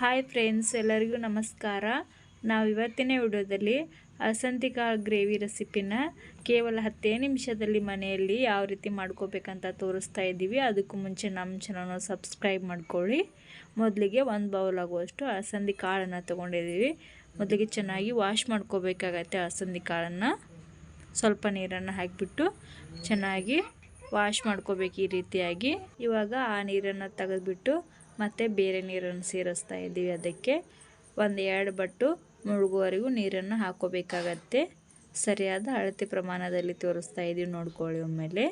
Hi friends, ಎಲ್ಲರಿಗೂ ನಮಸ್ಕಾರ. ನಾವು ಇವತ್ತಿನ ವಿಡಿಯೋದಲ್ಲಿ ಅಲಸಂದಿ ಕಾಳು ಗ್ರೇವಿ ರೆಸಿಪಿನ ಕೇವಲ ಹತ್ತೇ ನಿಮಿಷದಲ್ಲಿ ಮನೆಯಲ್ಲಿ ಯಾವ ರೀತಿ ಮಾಡ್ಕೋಬೇಕಂತ ತೋರಿಸ್ತಾ ಇದ್ದೀವಿ. ಅದಕ್ಕೂ ಮುಂಚೆ ನಮ್ಮ ಚಾನಲ್ನ ಸಬ್ಸ್ಕ್ರೈಬ್ ಮಾಡ್ಕೊಳ್ಳಿ. ಮೊದಲಿಗೆ ಒಂದು ಬೌಲ್ ಆಗುವಷ್ಟು ಅಲಸಂದಿ ಕಾಳನ್ನು ತೊಗೊಂಡಿದ್ದೀವಿ. ಮೊದಲಿಗೆ ಚೆನ್ನಾಗಿ ವಾಶ್ ಮಾಡ್ಕೋಬೇಕಾಗತ್ತೆ ಅಲಸಂದಿ ಕಾಳನ್ನು. ಸ್ವಲ್ಪ ನೀರನ್ನು ಹಾಕಿಬಿಟ್ಟು ಚೆನ್ನಾಗಿ ವಾಶ್ ಮಾಡ್ಕೋಬೇಕು ಈ ರೀತಿಯಾಗಿ. ಇವಾಗ ಆ ನೀರನ್ನು ತೆಗೆದುಬಿಟ್ಟು ಮತ್ತು ಬೇರೆ ನೀರನ್ನು ಸೇರಿಸ್ತಾ ಇದ್ದೀವಿ ಅದಕ್ಕೆ. ಒಂದು ಎರಡು ಬಟ್ಟು ಮುಳುಗುವವರೆಗೂ ನೀರನ್ನು ಹಾಕೋಬೇಕಾಗತ್ತೆ. ಸರಿಯಾದ ಅಳತೆ ಪ್ರಮಾಣದಲ್ಲಿ ತೋರಿಸ್ತಾ ಇದ್ದೀವಿ ನೋಡ್ಕೊಳ್ಳಿ ಒಮ್ಮೆಲೆ.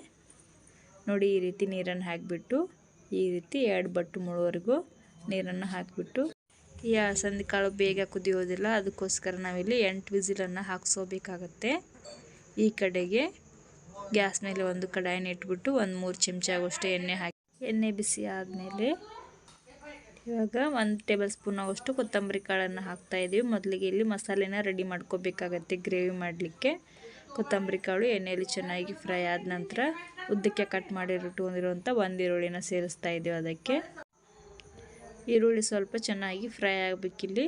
ನೋಡಿ, ಈ ರೀತಿ ನೀರನ್ನು ಹಾಕಿಬಿಟ್ಟು, ಈ ರೀತಿ ಎರಡು ಬಟ್ಟು ಮುಳುವರೆಗೂ ನೀರನ್ನು ಹಾಕಿಬಿಟ್ಟು. ಈ ಅಲಸಂದಿ ಕಾಳು ಬೇಗ ಕುದಿಯೋದಿಲ್ಲ, ಅದಕ್ಕೋಸ್ಕರ ನಾವಿಲ್ಲಿ ಎಂಟು ವಿಸಿಲನ್ನು ಹಾಕ್ಸೋಬೇಕಾಗತ್ತೆ. ಈ ಕಡೆಗೆ ಗ್ಯಾಸ್ ಮೇಲೆ ಒಂದು ಕಡಾಯಿನ ಇಟ್ಬಿಟ್ಟು ಒಂದು ಮೂರು ಚಮಚ ಆಗೋಷ್ಟು ಎಣ್ಣೆ ಹಾಕಿ, ಎಣ್ಣೆ ಬಿಸಿ ಆದಮೇಲೆ ಇವಾಗ ಒಂದು ಟೇಬಲ್ ಸ್ಪೂನ್ ಆಗೋಷ್ಟು ಕೊತ್ತಂಬರಿ ಕಾಳನ್ನು ಹಾಕ್ತಾಯಿದ್ದೀವಿ ಮೊದಲಿಗೆ ಇಲ್ಲಿ ಮಸಾಲೆನ ರೆಡಿ ಮಾಡ್ಕೋಬೇಕಾಗತ್ತೆ ಗ್ರೇವಿ ಮಾಡಲಿಕ್ಕೆ. ಕೊತ್ತಂಬರಿ ಕಾಳು, ಎಣ್ಣೆಯಲ್ಲಿ ಚೆನ್ನಾಗಿ ಫ್ರೈ ಆದ ನಂತರ ಉದ್ದಕ್ಕೆ ಕಟ್ ಮಾಡಿಟ್ಕೊಂಡಿರುವಂಥ ಒಂದು ಈರುಳ್ಳಿನ ಸೇರಿಸ್ತಾ ಇದ್ದೀವಿ ಅದಕ್ಕೆ. ಈರುಳ್ಳಿ ಸ್ವಲ್ಪ ಚೆನ್ನಾಗಿ ಫ್ರೈ ಆಗಬೇಕಿಲ್ಲಿ.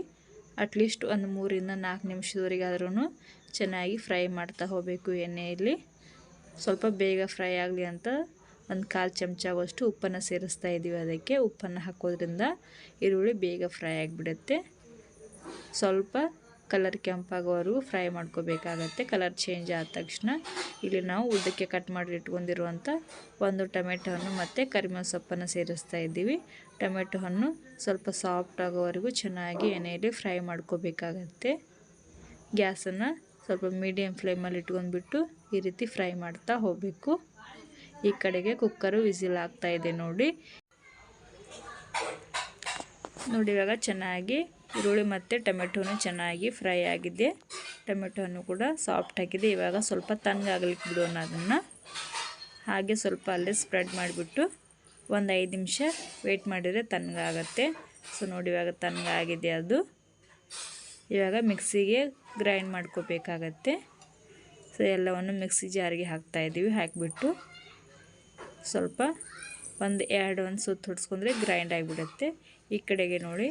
ಅಟ್ಲೀಸ್ಟ್ ಒಂದು ಮೂರಿಂದ ನಾಲ್ಕು ನಿಮಿಷದವರೆಗಾದ್ರೂ ಚೆನ್ನಾಗಿ ಫ್ರೈ ಮಾಡ್ತಾ ಹೋಗಬೇಕು ಎಣ್ಣೆಯಲ್ಲಿ. ಸ್ವಲ್ಪ ಬೇಗ ಫ್ರೈ ಆಗಲಿ ಅಂತ ಒಂದು ಕಾಲು ಚಮಚ ಆಗುವಷ್ಟು ಉಪ್ಪನ್ನು ಸೇರಿಸ್ತಾ ಇದ್ದೀವಿ ಅದಕ್ಕೆ ಉಪ್ಪನ್ನು ಹಾಕೋದ್ರಿಂದ ಈರುಳ್ಳಿ ಬೇಗ ಫ್ರೈ ಆಗಿಬಿಡುತ್ತೆ. ಸ್ವಲ್ಪ ಕಲರ್ ಕೆಂಪಾಗೋವರೆಗೂ ಫ್ರೈ ಮಾಡ್ಕೋಬೇಕಾಗತ್ತೆ. ಕಲರ್ ಚೇಂಜ್ ಆದ ತಕ್ಷಣ ಇಲ್ಲಿ ನಾವು ಉದ್ದಕ್ಕೆ ಕಟ್ ಮಾಡಿ ಇಟ್ಕೊಂಡಿರುವಂಥ ಒಂದು ಟೊಮೆಟೊ ಹಣ್ಣು ಮತ್ತು ಕರಿಮೆ ಸೊಪ್ಪನ್ನು ಸೇರಿಸ್ತಾ ಇದ್ದೀವಿ. ಟೊಮೆಟೊ ಹಣ್ಣು ಸ್ವಲ್ಪ ಸಾಫ್ಟ್ ಆಗೋವರೆಗೂ ಚೆನ್ನಾಗಿ ಎಣ್ಣೆಯಲ್ಲಿ ಫ್ರೈ ಮಾಡ್ಕೋಬೇಕಾಗತ್ತೆ. ಗ್ಯಾಸನ್ನು ಸ್ವಲ್ಪ ಮೀಡಿಯಮ್ ಫ್ಲೇಮಲ್ಲಿ ಇಟ್ಕೊಂಡ್ಬಿಟ್ಟು ಈ ರೀತಿ ಫ್ರೈ ಮಾಡ್ತಾ ಹೋಗಬೇಕು. ಈ ಕಡೆಗೆ ಕುಕ್ಕರು ವಿಸಿಲ್ ಆಗ್ತಾ ಇದೆ ನೋಡಿ. ನೋಡಿ, ಇವಾಗ ಚೆನ್ನಾಗಿ ಈರುಳ್ಳಿ ಮತ್ತು ಟೊಮೆಟೊನು ಚೆನ್ನಾಗಿ ಫ್ರೈ ಆಗಿದೆ. ಟೊಮೆಟೊನು ಕೂಡ ಸಾಫ್ಟ್ ಆಗಿದೆ. ಇವಾಗ ಸ್ವಲ್ಪ ತಣ್ಣಗಾಗ್ಲಿಕ್ಕೆ ಬಿಡೋಣ ಅದನ್ನು. ಹಾಗೆ ಸ್ವಲ್ಪ ಅಲ್ಲೇ ಸ್ಪ್ರೆಡ್ ಮಾಡಿಬಿಟ್ಟು ಒಂದು ಐದು ನಿಮಿಷ ವೇಟ್ ಮಾಡಿದರೆ ತಣ್ಣಗಾಗತ್ತೆ ಸೊ ನೋಡಿ, ಇವಾಗ ತಣ್ಣಗಾಗಿದೆ ಅದು. ಇವಾಗ ಮಿಕ್ಸಿಗೆ ಗ್ರೈಂಡ್ ಮಾಡ್ಕೋಬೇಕಾಗತ್ತೆ. ಸೊ ಎಲ್ಲವನ್ನು ಮಿಕ್ಸಿ ಜಾರಿಗೆ ಹಾಕ್ತಾಯಿದ್ದೀವಿ ಹಾಕಿಬಿಟ್ಟು ಸ್ವಲ್ಪ ಒಂದು ಎರಡು ಒಂದು ಸುತ್ತು ಹೊಡ್ಸ್ಕೊಂಡ್ರೆ ಗ್ರೈಂಡ್ ಆಗಿಬಿಡುತ್ತೆ. ಈ ಕಡೆಗೆ ನೋಡಿ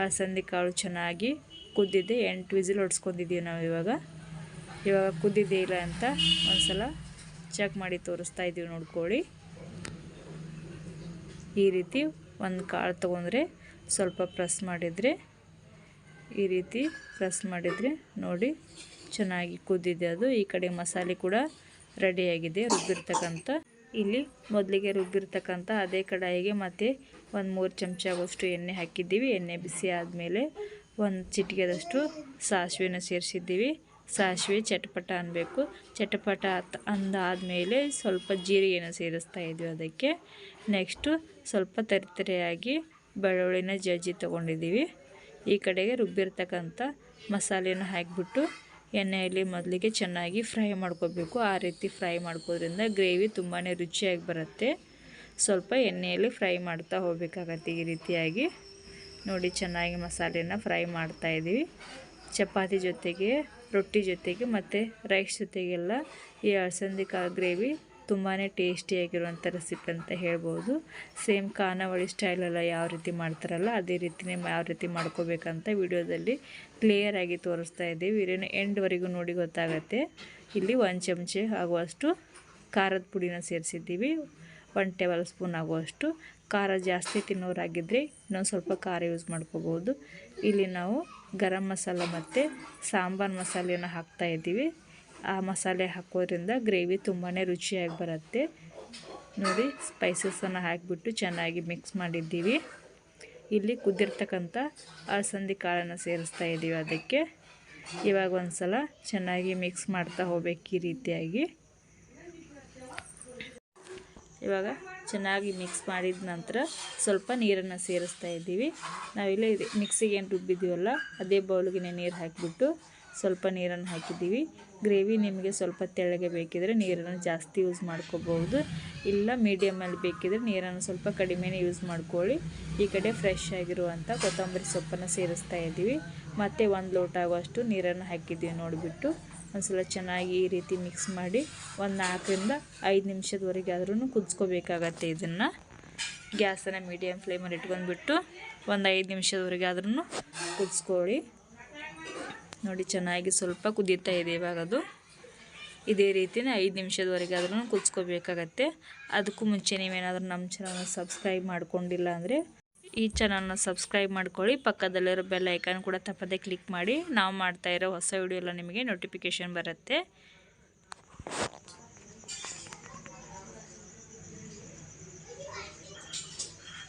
ಅಲಸಂದಿ ಕಾಳು ಚೆನ್ನಾಗಿ ಕುದ್ದಿದೆ. ಎಂಟು ವಿಸಿಲ್ ಹೊಡ್ಸ್ಕೊಂಡಿದ್ದೀವಿ ನಾವು ಇವಾಗ. ಇವಾಗ ಕುದ್ದಿದೆ ಇಲ್ಲ ಅಂತ ಒಂದು ಸಲ ಚೆಕ್ ಮಾಡಿ ತೋರಿಸ್ತಾ ಇದ್ದೀವಿ ನೋಡ್ಕೊಳ್ಳಿ. ಈ ರೀತಿ ಒಂದು ಕಾಳು ತೊಗೊಂಡ್ರೆ ಸ್ವಲ್ಪ ಪ್ರೆಸ್ ಮಾಡಿದರೆ, ಈ ರೀತಿ ಪ್ರೆಸ್ ಮಾಡಿದರೆ ನೋಡಿ ಚೆನ್ನಾಗಿ ಕುದ್ದಿದೆ ಅದು. ಈ ಕಡೆ ಮಸಾಲೆ ಕೂಡ ರೆಡಿಯಾಗಿದೆ ರುಬ್ಬಿರ್ತಕ್ಕಂಥ. ಇಲ್ಲಿ ಮೊದಲಿಗೆ ರುಬ್ಬಿರ್ತಕ್ಕಂಥ ಅದೇ ಕಡಾಯಿಗೆ ಮತ್ತು ಒಂದು ಮೂರು ಚಮಚ ಆಗೋಷ್ಟು ಎಣ್ಣೆ ಹಾಕಿದ್ದೀವಿ. ಎಣ್ಣೆ ಬಿಸಿ ಆದಮೇಲೆ ಒಂದು ಚಿಟಿಕೆದಷ್ಟು ಸಾಸಿವೆನ ಸೇರಿಸಿದ್ದೀವಿ. ಸಾಸಿವೆ ಚಟಪಟ ಅನ್ನಬೇಕು ಚಟಪಟ ಅಂದಾದಮೇಲೆ ಸ್ವಲ್ಪ ಜೀರಿಗೆನ ಸೇರಿಸ್ತಾ ಇದ್ವಿ ಅದಕ್ಕೆ. ನೆಕ್ಸ್ಟು ಸ್ವಲ್ಪ ತರಿತರಿಯಾಗಿ ಬೆಳ್ಳುಳ್ಳಿನ ಜಜ್ಜಿ ತೊಗೊಂಡಿದ್ದೀವಿ. ಈ ಕಡೆಗೆ ರುಬ್ಬಿರ್ತಕ್ಕಂಥ ಮಸಾಲೆನ ಹಾಕಿಬಿಟ್ಟು ಎಣ್ಣೆಯಲ್ಲಿ ಮೊದಲಿಗೆ ಚೆನ್ನಾಗಿ ಫ್ರೈ ಮಾಡ್ಕೋಬೇಕು. ಆ ರೀತಿ ಫ್ರೈ ಮಾಡ್ಕೋದ್ರಿಂದ ಗ್ರೇವಿ ತುಂಬಾ ರುಚಿಯಾಗಿ ಬರುತ್ತೆ. ಸ್ವಲ್ಪ ಎಣ್ಣೆಯಲ್ಲಿ ಫ್ರೈ ಮಾಡ್ತಾ ಹೋಗಬೇಕಾಗತ್ತೆ ಈ ರೀತಿಯಾಗಿ. ನೋಡಿ, ಚೆನ್ನಾಗಿ ಮಸಾಲೆನ ಫ್ರೈ ಮಾಡ್ತಾಯಿದ್ದೀವಿ ಚಪಾತಿ ಜೊತೆಗೆ, ರೊಟ್ಟಿ ಜೊತೆಗೆ ಮತ್ತು ರೈಸ್ ಜೊತೆಗೆಲ್ಲ ಈ ಅಳಸಂದಿಕಾಳು ಗ್ರೇವಿ ತುಂಬಾ ಟೇಸ್ಟಿಯಾಗಿರುವಂಥ ರೆಸಿಪಿ ಅಂತ ಹೇಳ್ಬೋದು. ಸೇಮ್ ಖಾನಾವಳಿ ಸ್ಟೈಲೆಲ್ಲ ಯಾವ ರೀತಿ ಮಾಡ್ತಾರಲ್ಲ, ಅದೇ ರೀತಿಯೇ ಯಾವ ರೀತಿ ಮಾಡ್ಕೋಬೇಕಂತ ವಿಡಿಯೋದಲ್ಲಿ ಕ್ಲಿಯರಾಗಿ ತೋರಿಸ್ತಾ ಇದ್ದೀವಿ. ಇದನ್ನು ಎಂಡ್ವರೆಗೂ ನೋಡಿ ಗೊತ್ತಾಗತ್ತೆ. ಇಲ್ಲಿ ಒಂದು ಚಮಚೆ ಆಗುವಷ್ಟು ಖಾರದ ಪುಡಿನ ಸೇರಿಸಿದ್ದೀವಿ. ಒನ್ ಟೇಬಲ್ ಸ್ಪೂನ್ ಆಗುವಷ್ಟು. ಖಾರ ಜಾಸ್ತಿ ತಿನ್ನೋರಾಗಿದ್ದರೆ ಇನ್ನೊಂದು ಸ್ವಲ್ಪ ಖಾರ ಯೂಸ್ ಮಾಡ್ಕೋಬೋದು ಇಲ್ಲಿ ನಾವು ಗರಂ ಮಸಾಲ ಮತ್ತು ಸಾಂಬಾರು ಮಸಾಲೆಯನ್ನು ಹಾಕ್ತಾಯಿದ್ದೀವಿ ಆ ಮಸಾಲೆ ಹಾಕೋದ್ರಿಂದ ಗ್ರೇವಿ ತುಂಬಾ ರುಚಿಯಾಗಿ ಬರುತ್ತೆ. ನೋಡಿ ಸ್ಪೈಸಸನ್ನು ಹಾಕಿಬಿಟ್ಟು ಚೆನ್ನಾಗಿ ಮಿಕ್ಸ್ ಮಾಡಿದ್ದೀವಿ. ಇಲ್ಲಿ ಕುದ್ದಿರ್ತಕ್ಕಂಥ ಅಲಸಂದಿ ಕಾಳನ್ನು ಸೇರಿಸ್ತಾ ಇದ್ದೀವಿ ಅದಕ್ಕೆ. ಇವಾಗ ಒಂದು ಸಲ ಚೆನ್ನಾಗಿ ಮಿಕ್ಸ್ ಮಾಡ್ತಾ ಹೋಗ್ಬೇಕು ಈ ರೀತಿಯಾಗಿ. ಇವಾಗ ಚೆನ್ನಾಗಿ ಮಿಕ್ಸ್ ಮಾಡಿದ ನಂತರ ಸ್ವಲ್ಪ ನೀರನ್ನು ಸೇರಿಸ್ತಾ ಇದ್ದೀವಿ. ನಾವಿಲ್ಲಿ ಮಿಕ್ಸಿಗೆ ಏನು ರುಬ್ಬಿದ್ದೀವಲ್ಲ, ಅದೇ ಬೌಲ್ಗೆ ನೀರು ಹಾಕಿಬಿಟ್ಟು ಸ್ವಲ್ಪ ನೀರನ್ನು ಹಾಕಿದ್ದೀವಿ. ಗ್ರೇವಿ ನಿಮಗೆ ಸ್ವಲ್ಪ ತೆಳ್ಳಗೆ ಬೇಕಿದ್ರೆ ನೀರನ್ನು ಜಾಸ್ತಿ ಯೂಸ್ ಮಾಡ್ಕೋಬಹುದು ಇಲ್ಲ ಮೀಡಿಯಮಲ್ಲಿ ಬೇಕಿದ್ರೆ ನೀರನ್ನು ಸ್ವಲ್ಪ ಕಡಿಮೆನೇ ಯೂಸ್ ಮಾಡ್ಕೊಳ್ಳಿ. ಈ ಕಡೆ ಫ್ರೆಶ್ ಆಗಿರುವಂಥ ಕೊತ್ತಂಬರಿ ಸೊಪ್ಪನ್ನು ಸೇರಿಸ್ತಾ ಇದ್ದೀವಿ. ಮತ್ತು ಒಂದು ಲೋಟ ಆಗುವಷ್ಟು ನೀರನ್ನು ಹಾಕಿದ್ದೀವಿ ನೋಡಿಬಿಟ್ಟು. ಒಂದ್ಸಲ ಚೆನ್ನಾಗಿ ಈ ರೀತಿ ಮಿಕ್ಸ್ ಮಾಡಿ ಒಂದು ನಾಲ್ಕರಿಂದ ಐದು ನಿಮಿಷದವರೆಗೆ ಆದ್ರೂ ಕುದಿಸ್ಕೋಬೇಕಾಗತ್ತೆ ಇದನ್ನು. ಗ್ಯಾಸನ್ನು ಮೀಡಿಯಮ್ ಫ್ಲೇಮಲ್ಲಿ ಇಟ್ಕೊಂಡ್ಬಿಟ್ಟು ಒಂದು ಐದು ನಿಮಿಷದವರೆಗೆ ಆದ್ರೂ ಕುದಿಸ್ಕೊಳ್ಳಿ. ನೋಡಿ, ಚೆನ್ನಾಗಿ ಸ್ವಲ್ಪ ಕುದೀತಾ ಇದೆ ಇವಾಗ ಅದು. ಇದೇ ರೀತಿನೇ ಐದು ನಿಮಿಷದವರೆಗೆ ಆದ್ರೂ ಕುದಿಸ್ಕೋಬೇಕಾಗತ್ತೆ. ಅದಕ್ಕೂ ಮುಂಚೆ ನೀವೇನಾದರೂ ನಮ್ಮ ಚಾನಲ್ನ ಸಬ್ಸ್ಕ್ರೈಬ್ ಮಾಡ್ಕೊಂಡಿಲ್ಲ ಅಂದರೆ ಈ ಚಾನಲ್ನ ಸಬ್ಸ್ಕ್ರೈಬ್ ಮಾಡ್ಕೊಳ್ಳಿ. ಪಕ್ಕದಲ್ಲಿರೋ ಬೆಲ್ ಐಕಾನ್ ಕೂಡ ತಪ್ಪದೆ ಕ್ಲಿಕ್ ಮಾಡಿ. ನಾವು ಮಾಡ್ತಾ ಇರೋ ಹೊಸ ವಿಡಿಯೋ ಎಲ್ಲ ನಿಮಗೆ ನೋಟಿಫಿಕೇಷನ್ ಬರುತ್ತೆ.